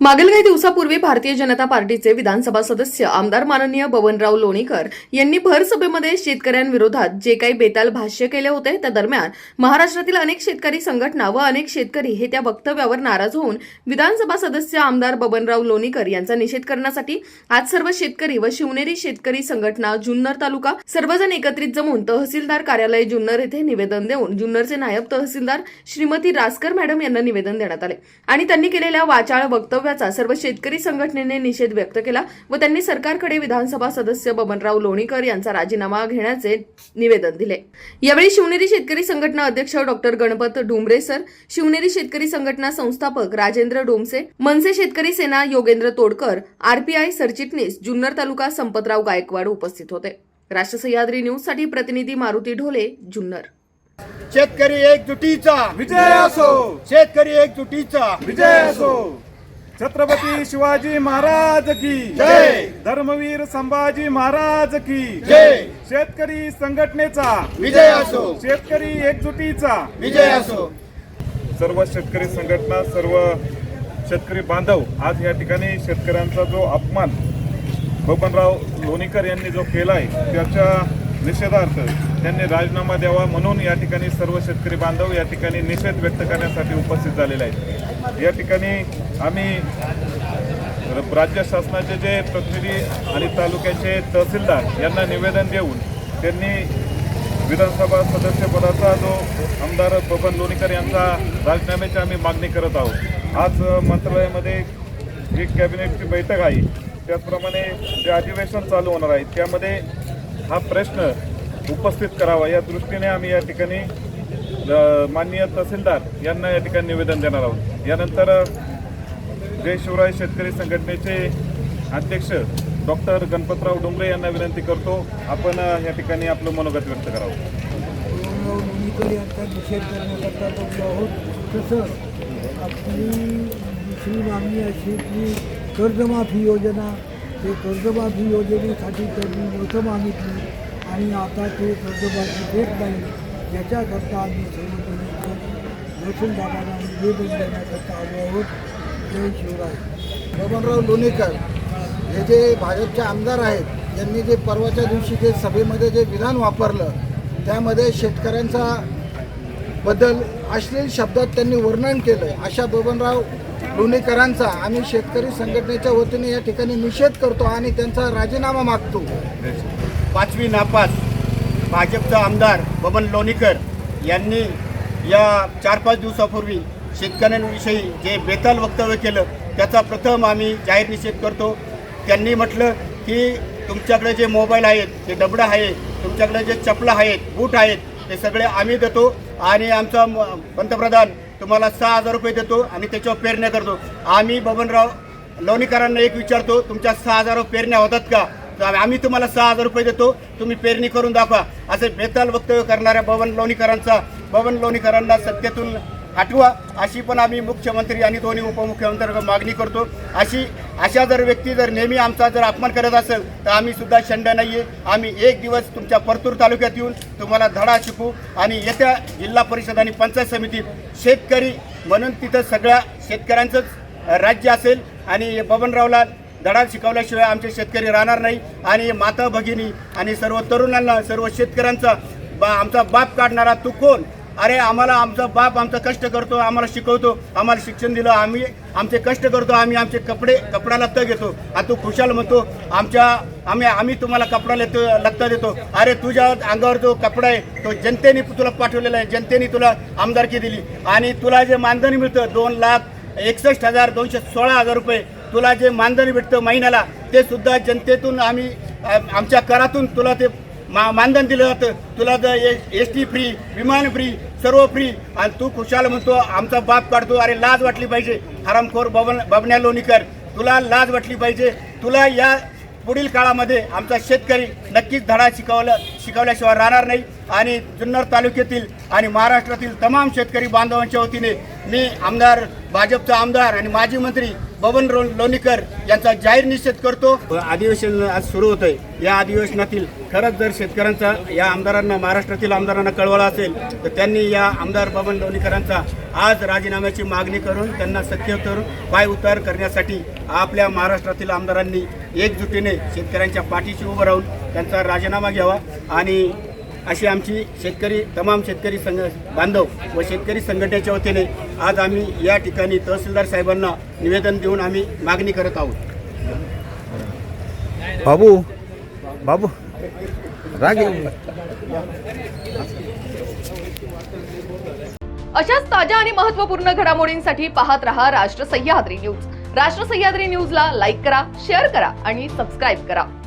मागील काही दिवसापूर्वी भारतीय जनता पार्टीचे विधानसभा सदस्य आमदार माननीय बबनराव लोणीकर यांनी भर सभेमध्ये शेतकऱ्यांविरोधात जे काही बेताल भाष्य केले होते त्या दरम्यान महाराष्ट्रातील अनेक शेतकरी संघटना व अनेक शेतकरी हे त्या वक्तव्यावर नाराज होऊन विधानसभा सदस्य आमदार बबनराव लोणीकर यांचा निषेध करण्यासाठी आज सर्व शेतकरी व शिवनेरी शेतकरी संघटना जुन्नर तालुका सर्वजण एकत्रित जमून तहसीलदार कार्यालय जुन्नर येथे निवेदन देऊन जुन्नरचे नायब तहसीलदार श्रीमती रासकर मॅडम यांना निवेदन देण्यात आले आणि त्यांनी केलेल्या वाचाळ वक्तव्य वक्तव्याचा सर्व शेतकरी संघटनेने निषेध व्यक्त केला व त्यांनी सरकारकडे विधानसभा सदस्य बबनराव लोणीकर यांचा राजीनामा घेण्याचे निवेदन दिले. यावेळी शिवनेरी शेतकरी संघटना अध्यक्ष डॉक्टर गणपत डुंबरे सर शिवनेरी शेतकरी संघटना संस्थापक राजेंद्र डोमसे मनसे शेतकरी सेना योगेंद्र तोडकर आरपीआय सरचिटणीस जुन्नर तालुका संपतराव गायकवाड उपस्थित होते. राष्ट्र सह्याद्री न्यूजसाठी प्रतिनिधी मारुती ढोले जुन्नर. शेतकरी एकजुटीचा. विजय असो. शेतकरी एकजुटीचा. विजय असो. छत्रपती शिवाजी महाराज की जय. धर्मवीर संभाजी महाराज की जय. शेतकरी संघटनेचा विजय असो शेतकरी एकजुटीचा विजय असो सर्व शेतकरी संघटना सर्व शेतकरी बांधव आज या ठिकाणी शेतकऱ्यांचा जो अपमान बबनराव लोणीकर यांनी जो केलाय त्याच्या निषेधार्थ त्यांनी राजीनामा द्यावा म्हणून या ठिकाणी सर्व शेतकरी बांधव या ठिकाणी निषेध व्यक्त करण्यासाठी उपस्थित झालेले आहेत या ठिकाणी आम्ही राज्य शासनाचे जे प्रतिनिधी आणि तालुक्याचे तहसीलदार यांना निवेदन देऊन त्यांनी विधानसभा सदस्यपदाचा जो आमदार बबन लोणीकर यांचा राजीनाम्याची आम्ही मागणी करत आहोत. आज मंत्रालयामध्ये जी कॅबिनेटची बैठक आहे त्याचप्रमाणे जे अधिवेशन चालू होणार आहे त्यामध्ये हा प्रश्न उपस्थित करावा. या दृष्टीने आम्ही या ठिकाणी माननीय तहसीलदार यांना या ठिकाणी निवेदन देणार आहोत. यानंतर जय शिवराय शेतकरी संघटनेचे अध्यक्ष डॉक्टर गणपतराव डोंगरे यांना विनंती करतो आपण या ठिकाणी आपलं मनोगत व्यक्त करावं. बबनराव यांचा निषेध करण्याकरता बसलो आहोत. तसंच आपली दुसरी मागणी अशी की कर्जमाफी योजना ते कर्जमाफी योजनेसाठी त्यांनी मोठं मागितली आणि आता ते कर्जमाफी देत नाही. याच्याकरता आम्ही सर्वजण तहसीलदारांना निवेदन देण्याकरता आलो आहोत. जय शिवराय बबनराव लोणीकर हे जे भाजपचे आमदार आहेत यांनी जे परवाच्या दिवशी जे सभेमध्ये जे विधान वापरलं त्यामध्ये शेतकऱ्यांचा बद्दल अश्लील शब्दात त्यांनी वर्णन केलं. अशा बबनराव लोणीकरांचा आम्ही शेतकरी संघटनेच्या वतीने या ठिकाणी निषेध करतो आणि त्यांचा राजीनामा मागतो. पाचवी नापास भाजपचा आमदार बबन लोणीकर यांनी या चार पाच दिवसापूर्वी शेतकऱ्यांविषयी जे बेताल वक्तव्य केलं त्याचा प्रथम आम्ही जाहीर निषेध करतो. त्यांनी म्हटलं की तुमच्याकडे जे मोबाईल आहेत ते डबडं आहे तुमच्याकडे जे चपला आहेत बूट आहेत ते सगळे आम्ही देतो आणि आमचा म- पंतप्रधान तुम्हाला सहा हजार रुपये देतो आणि त्याच्यावर पेरण्या करतो. आम्ही बबनराव लोणीकरांना एक विचारतो तुमच्या सहा हजार पेरण्या होतात का? तर आम्ही तुम्हाला सहा हजार रुपये देतो तुम्ही पेरणी करून दाखवा. असे बेताल वक्तव्य करणाऱ्या बबन लोणीकरांचा बबन लोणीकरांना सत्तेतून हटवा अशी पण आम्ही मुख्यमंत्री आणि दोन्ही उपमुख्यमंत्र्यांना मागणी करतो. अशी अशा जर व्यक्ती जर नेहमी आमचा जर अपमान करत असेल तर आम्ही सुद्धा शंड नाही आहे आम्ही एक दिवस तुमच्या परतूर तालुक्यात येऊन तुम्हाला धडा शिकू आणि येत्या जिल्हा परिषद आणि पंचायत समितीत शेतकरी म्हणून तिथं सगळ्या शेतकऱ्यांचंच राज्य असेल आणि बबनरावला धडा शिकवल्याशिवाय आमचे शेतकरी राहणार नाही. आणि माता भगिनी आणि सर्व तरुणांना सर्व शेतकऱ्यांचा बा आमचा बाप काढणारा तू कोण? अरे आम्हाला आमचा बाप आमचा कष्ट करतो आम्हाला शिकवतो आम्हाला शिक्षण दिलं आम्ही आमचे कष्ट करतो आम्ही आमचे कपडे कपडा लत्ता घेतो आणि तू खुशाल म्हणतो आमच्या आम्ही आम्ही तुम्हाला कपडा लेतो लत्ता देतो. अरे तुझ्या अंगावर जो कपडा आहे तो जनतेने तुला पाठवलेला आहे जनतेने तुला आमदारकी दिली. आणि तुला जे मानधन मिळतं दोन लाख एकसष्ट हजार दोनशे सोळा हजार रुपये तुला जे मानधन भेटतं महिन्याला ते सुद्धा जनतेतून आम्ही आमच्या करातून तुला ते मा मानधन दिलं जातं तुला जर एस टी फ्री विमान फ्री सर्व फ्री आणि तू खुशाल म्हणतो आमचा बाप काढतो अरे लाज वाटली पाहिजे. हरामखोर बबन बबन्या लोणीकर तुला लाज वाटली पाहिजे. तुला या पुढील काळामध्ये आमचा शेतकरी नक्कीच धडा शिकवला शिकवल्याशिवाय राहणार नाही. आणि जुन्नर तालुक्यातील आणि महाराष्ट्रातील तमाम शेतकरी बांधवांच्या वतीने मी आमदार भाजपचा आमदार आणि माजी मंत्री बबन रो लोणीकर यांचा जाहीर निषेध करतो. अधिवेशन आज सुरू होत आहे या अधिवेशनातील खरंच जर शेतकऱ्यांचा या आमदारांना महाराष्ट्रातील आमदारांना कळवळा असेल तर त्यांनी या आमदार बबन लोणीकरांचा आज राजीनाम्याची मागणी करून त्यांना सत्तेवर पाय उतार करण्यासाठी आपल्या महाराष्ट्रातील आमदारांनी एकजुटीने शेतकऱ्यांच्या पाठीशी उभं राहून त्यांचा राजीनामा घ्यावा आणि अशी आमची शेतकरी तमाम शेतकरी संघ बांधव व शेतकरी संघटनेच्या वतीने आज आम्ही या ठिकाणी तहसीलदार साहेबांना निवेदन देऊन आम्ही मागणी करत आहोत. बाबू बाबू राग अशाच ताज्या आणि महत्त्वपूर्ण घडामोडींसाठी पाहत रहा राष्ट्र सह्याद्री न्यूज. राष्ट्र सह्याद्री न्यूजला लाईक करा शेअर करा आणि सबस्क्राईब करा.